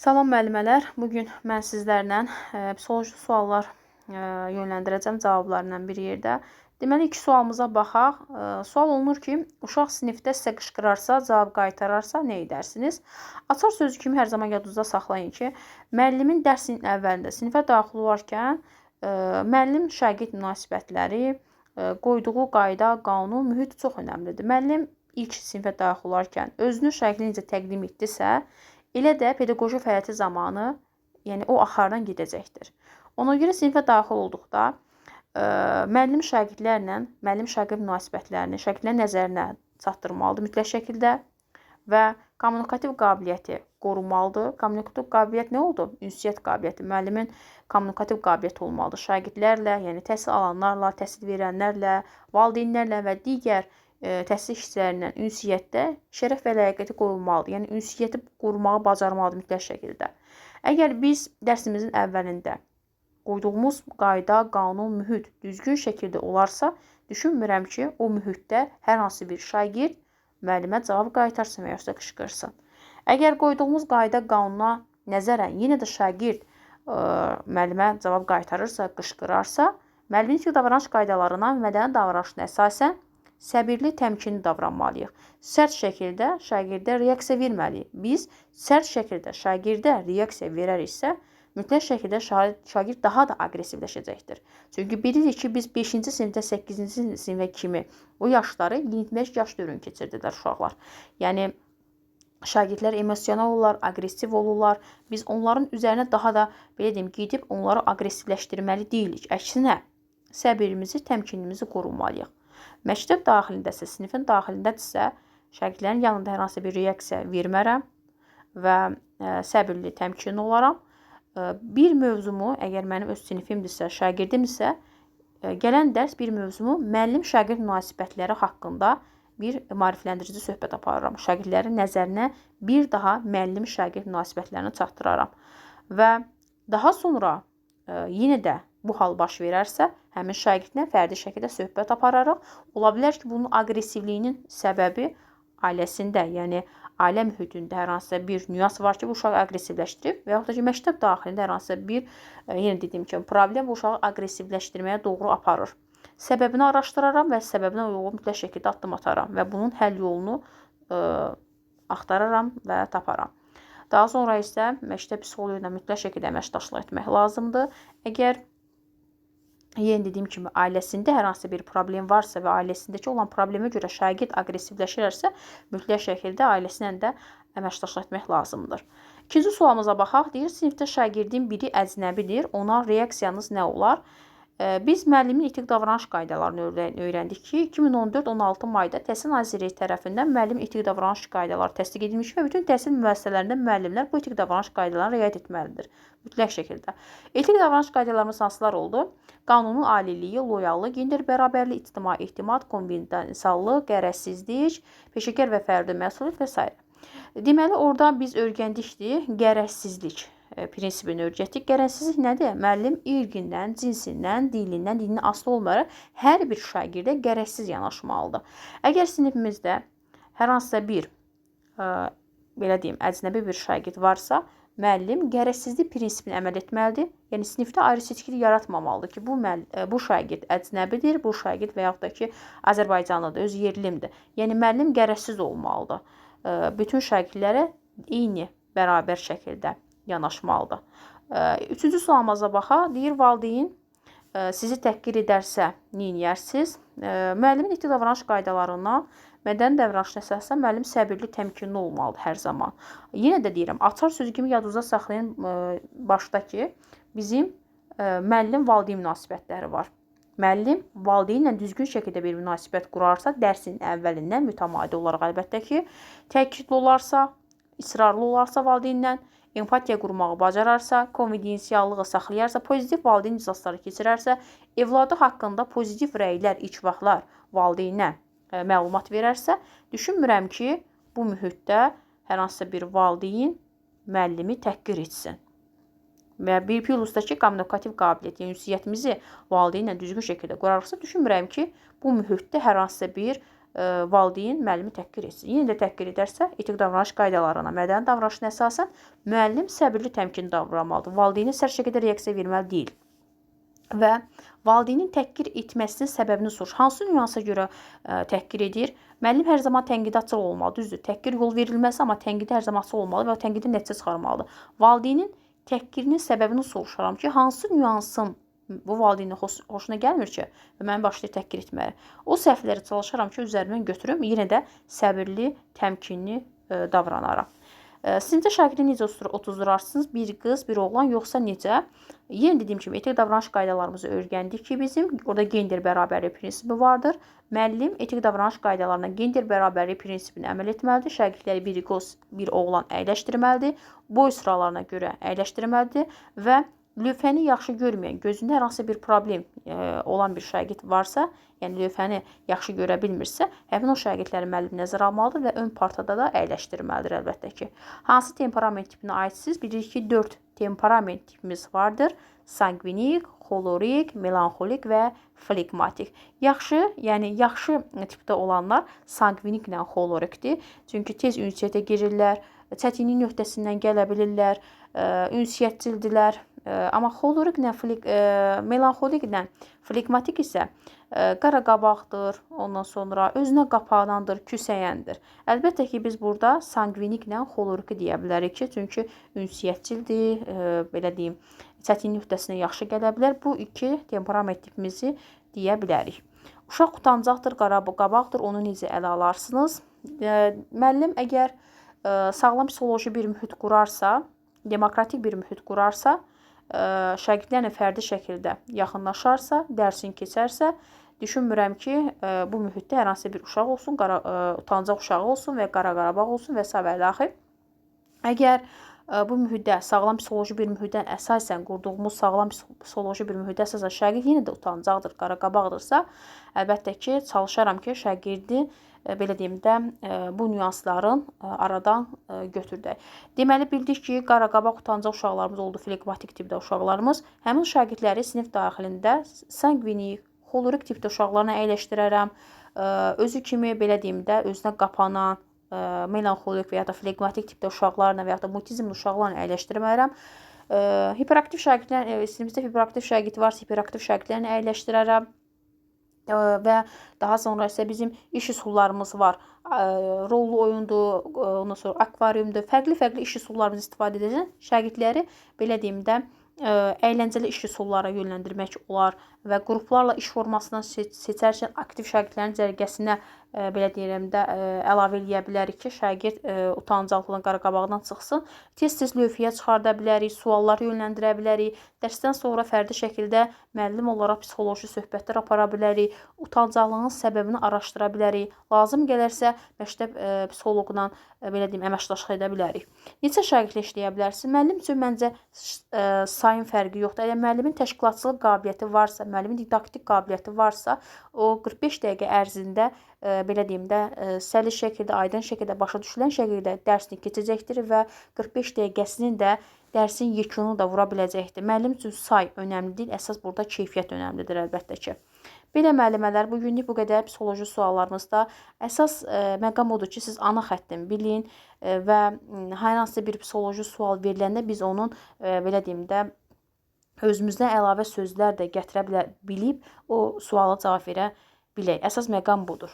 Salam müəllimələr. Bu gün mən sizlərlə e, psixoloji suallar e, yönləndirəcəm cavablarla bir yerdə. Deməli, iki sualımıza baxaq. E, sual olunur ki, uşaq sinifdə sizə qışqırarsa, cavab qaytararsa nə edərsiniz? Açar sözü kimi hər zaman yadınızda saxlayın ki, müəllimin dərsin əvvəlində sinifə daxil olarkən müəllim şagird münasibətləri, qoyduğu qayda, qanun, mühit çox önəmlidir. Müəllim ilk sinifə daxil olarkən özünü şagirdə necə təqdim etdisə, Elə də pedaqoji fəaliyyəti zamanı, yəni o axardan gedəcəkdir. Ona görə sinifə daxil olduqda ə, e, müəllim şagirdlərlə müəllim şagird münasibətlərini şagirdlərin nəzərinə çatdırmalıdır mütləq şəkildə və kommunikativ qabiliyyəti qorunmalıdır. Kommunikativ qabiliyyət nə oldu? Ünsiyyət qabiliyyəti. Müəllimin kommunikativ qabiliyyəti olmalıdır. Şagirdlərlə, yəni təhsil alanlarla, təhsil verənlərlə, valideynlərlə və digər təhsil işçilərindən ünsiyyətdə şərəf və ləyaqəti qoyulmalıdır. Yəni ünsiyyəti qurmağı bacarmalıdır mütləq şəkildə. Əgər biz dərsimizin əvvəlində qoyduğumuz qayda, qanun, mühit düzgün şəkildə olarsa, düşünmürəm ki, o mühitdə hər hansı bir şagird müəllimə cavab qaytarsın və yoxsa qışqırsın. Əgər qoyduğumuz qayda, qanuna nəzərən yenə də şagird ə, müəllimə cavab qaytarırsa, qışqırarsa, müəllimin davranış qaydalarına və davranışına əsasən səbirli, təmkinli davranmalıyıq. Sərt şəkildə şagirdə reaksiya verməliyik. Biz sərt şəkildə şagirdə reaksiya verəriksə, mütləq şəkildə şagird daha da aqressivləşəcəkdir. Çünki bilirik ki, biz 5-ci sinifdə 8-ci sinifə kimi o yaşları 25 yaş dövrünü keçirdilər uşaqlar. Yəni şagirdlər emosional olurlar, aqressiv olurlar. Biz onların üzərinə daha da belə deyim, gedib onları aqressivləşdirməli deyilik. Əksinə, səbirimizi, təmkinimizi qorumalıyıq. Məktəb daxilindəsə, sinifin daxilindədirsə, şagirdlərin yanında hər hansı bir reaksiya vermərəm və e, səbirli, təmkinli olaram. E, bir mövzumu, əgər mənim öz sinifimdirsə, şagirdimsə, ə, e, gələn dərs bir mövzumu müəllim-şagird münasibətləri haqqında bir maarifləndirici söhbət aparıram. Şagirdlərin nəzərinə bir daha müəllim-şagird münasibətlərini çatdıraram. Və daha sonra yenə də bu hal baş verərsə, həmin şagirdlə fərdi şəkildə söhbət apararaq, ola bilər ki, bunun aqressivliyinin səbəbi ailəsində, yəni ailə mühitində hər hansısa bir nüans var ki, bu uşağı aqressivləşdirib və yaxud da ki, məktəb daxilində hər hansısa bir, e, yenə dediyim kimi, problem bu uşağı aqressivləşdirməyə doğru aparır. Səbəbini araşdıraram və səbəbinə uyğun mütləq şəkildə addım ataram və bunun həll yolunu ə, e, axtararam və taparam. Daha sonra isə məktəb psixoloqu ilə mütləq şəkildə əməkdaşlıq etmək lazımdır. Əgər yenə dediyim kimi ailəsində hər hansı bir problem varsa və ailəsindəki olan problemə görə şagird aqressivləşirərsə, mütləq şəkildə ailəsi ilə də əməkdaşlıq etmək lazımdır. İkinci sualımıza baxaq. Deyir, sinifdə şagirdin biri əcnəbidir. Ona reaksiyanız nə olar? Biz müəllimin etik davranış qaydalarını öyrəndik ki, 2014-16 mayda Təhsil Nazirliyi tərəfindən müəllim etik davranış qaydaları təsdiq edilmiş və bütün təhsil müəssisələrində müəllimlər bu etik davranış qaydalarına riayət etməlidir. Mütləq şəkildə. Etik davranış qaydalarımız hansılar oldu? Qanunun aliliyi, loyallıq, gender bərabərliyi, ictimai etimad, konfidensiallıq, qərəzsizlik, peşəkar və fərdi məsuliyyət və s. Deməli, orada biz öyrəndikdi qərəzsizlik. E, prinsipini öyrətdik. Qərəzsizlik nədir? Müəllim irqindən, cinsindən, dilindən, dinindən asılı olmayaraq hər bir şagirdə qərəzsiz yanaşmalıdır. Əgər sinifimizdə hər hansısa bir ə, e, belə deyim, əcnəbi bir şagird varsa, müəllim qərəzsizlik prinsipini əməl etməlidir. Yəni sinifdə ayrı-seçkilik yaratmamalıdır ki, bu e, bu şagird əcnəbidir, bu şagird və yaxud da ki, Azərbaycanlıdır, öz yerlimdir. Yəni müəllim qərəzsiz olmalıdır. Bütün şagirdlərə eyni bərabər şəkildə yanaşmalıdır. Üçüncü sualımıza baxaq. Deyir, valideyn sizi təhqir edərsə, neyniyərsiniz? Müəllimin etik davranış qaydalarından mədəni davranışına əsasən müəllim səbirli, təmkinli olmalıdır hər zaman. Yenə də deyirəm, açar sözü kimi yadınızda saxlayın başda ki, bizim müəllim valideyn münasibətləri var. Müəllim valideynlə düzgün şəkildə bir münasibət qurarsa, dərsin əvvəlindən mütəmadi olaraq əlbəttə ki, təkidli olarsa, israrlı olarsa valideynlə, empatiya qurmağı bacararsa, konfidensiallığı saxlayarsa, pozitiv valideyn iclasları keçirərsə, evladı haqqında pozitiv rəylər, ilk vaxtlar valideynə ə, e, məlumat verərsə, düşünmürəm ki, bu mühitdə hər hansısa bir valideyn müəllimi təhqir etsin. Və bir plusdakı kommunikativ qabiliyyət, yəni ünsiyyətimizi valideynlə düzgün şəkildə qurarıqsa, düşünmürəm ki, bu mühitdə hər hansısa bir valideyn müəllimi təhqir etsin. Yenə də təhqir edərsə, etik davranış qaydalarına, mədəni davranışına əsasən müəllim səbirli, təmkinli davranmalıdır. Valideynin sərt şəkildə reaksiya verməli deyil və valideynin təhqir etməsinin səbəbini soruş. Hansı nüansa görə ə, təhqir edir? Müəllim hər zaman tənqidə açıq olmalı, düzdür. Təhqir yol verilməsi, amma tənqidi hər zaman açıq olmalı və o tənqidi nəticə çıxarmalıdır. Valideynin təhqirinin səbəbini soruşaram ki, hansı nüansın bu valideynin xoş, xoşuna gəlmir ki, və məni başlayır təhqir etməyə. O səhvləri çalışaram ki, üzərimdən götürüm, yenə də səbirli, təmkinli ə, davranaram. Sinifdə şagirdi necə otuzdurarsınız? Bir qız, bir oğlan, yoxsa necə? Yenə dediyim kimi, etik davranış qaydalarımızı öyrəndik ki, bizim orada gender bərabərlik prinsipi vardır. Müəllim etik davranış qaydalarına gender bərabərlik prinsipini əməl etməlidir. Şagirdləri bir qız, bir oğlan əyləşdirməlidir. Boy sıralarına görə əyləşdirməlidir və lövhəni yaxşı görməyən, gözündə hər hansı bir problem e, olan bir şagird varsa, yəni lövhəni yaxşı görə bilmirsə, həmin o şagirdləri müəllim nəzərə almalıdır və ön partada da əyləşdirməlidir əlbəttə ki. Hansı temperament tipinə aidsiniz? Bilirik ki, 4 temperament tipimiz vardır. Sanguinik, xolorik, melanxolik və flegmatik. Yaxşı, yəni yaxşı tipdə olanlar sanguiniklə xolorikdir. Çünki tez ünsiyyətə girirlər, çətinlik nöqtəsindən gələ bilirlər, e, ünsiyyətçildirlər Amma xolorik-lə fleg melanxoliklə flegmatik isə qara qabaqdır, ondan sonra özünə qapanandır, küsəyəndir. Əlbəttə ki, biz burada sanguiniklə xoloriki deyə bilərik ki, çünki ünsiyyətçildir, belə deyim, çətinlik nöqtəsinə yaxşı gələ bilər. Bu iki temperament tipimizi deyə bilərik. Uşaq utancaqdır, qara qabaqdır, onu necə ələ alarsınız? Müəllim əgər sağlam psixoloji bir mühit qurarsa, demokratik bir mühit qurarsa, şagirdlərlə fərdi şəkildə yaxınlaşarsa, dərsini keçərsə, düşünmürəm ki, bu mühitdə hər hansı bir uşaq olsun, qara, utancaq uşağı olsun və Qara Qarabağ olsun və s. daxil. Əgər bu mühitdə sağlam psixoloji bir mühitdən əsasən qurduğumuz sağlam psixoloji bir mühitdə əsasən şagird yenə də utancaqdır, qara qabaqdırsa, əlbəttə ki, çalışaram ki, şagirdi belə deyim də bu nüansların aradan götürdək. Deməli bildik ki, qaraqabaq utancaq uşaqlarımız oldu, flegmatik tipdə uşaqlarımız. Həmin şagirdləri sinif daxilində sanguinik, xolorik tipdə uşaqlarına əyləşdirərəm. Özü kimi belə deyim də özünə qapanan, melanxolik və ya da flegmatik tipdə uşaqlarla və ya da mutizmli uşaqlarla əyləşdirmərəm. Hiperaktiv şagirdlər, sinifdə hiperaktiv şagird varsa, hiperaktiv şagirdlərini əyləşdirərəm və daha sonra isə bizim iş üsullarımız var. Rollu oyundur, ondan sonra akvariumdur. Fərqli-fərqli iş üsullarımızı istifadə edəcək şagirdləri belə deyim də əyləncəli iş üsullara yönləndirmək olar və qruplarla iş formasından seçərkən aktiv şagirdlərin cərgəsinə belə deyirəm də əlavə eləyə bilərik ki, şagird utancaqlığın qaraqabağından çıxsın. Tez-tez lövhəyə çıxarda bilərik, sualları yönləndirə bilərik. Dərsdən sonra fərdi şəkildə müəllim olaraq psixoloji söhbətlər apara bilərik. Utancaqlığın səbəbini araşdıra bilərik. Lazım gələrsə məktəb psixoloqla belə deyim, əməkdaşlıq edə bilərik. Neçə şagirdlə işləyə bilərsiz? Müəllim üçün məncə sayın fərqi yoxdur. Əgər müəllimin təşkilatçılıq qabiliyyəti varsa, müəllimin didaktik qabiliyyəti varsa, o 45 dəqiqə ərzində belə deyim də, ə, səlis şəkildə, aydın şəkildə başa düşülən şəkildə dərsini keçəcəkdir və 45 dəqiqəsinin də dərsin yekununu da vura biləcəkdir. Müəllim üçün say önəmli deyil, əsas burada keyfiyyət önəmlidir əlbəttə ki. Belə müəllimələr, bu günlük bu qədər psixoloji suallarımızda əsas ə, məqam odur ki, siz ana xəttini bilin ə, və hər hansı bir psixoloji sual veriləndə biz onun ə, belə deyim də özümüzdən əlavə sözlər də gətirə bilər, bilib o suala cavab verə bilək. Əsas məqam budur.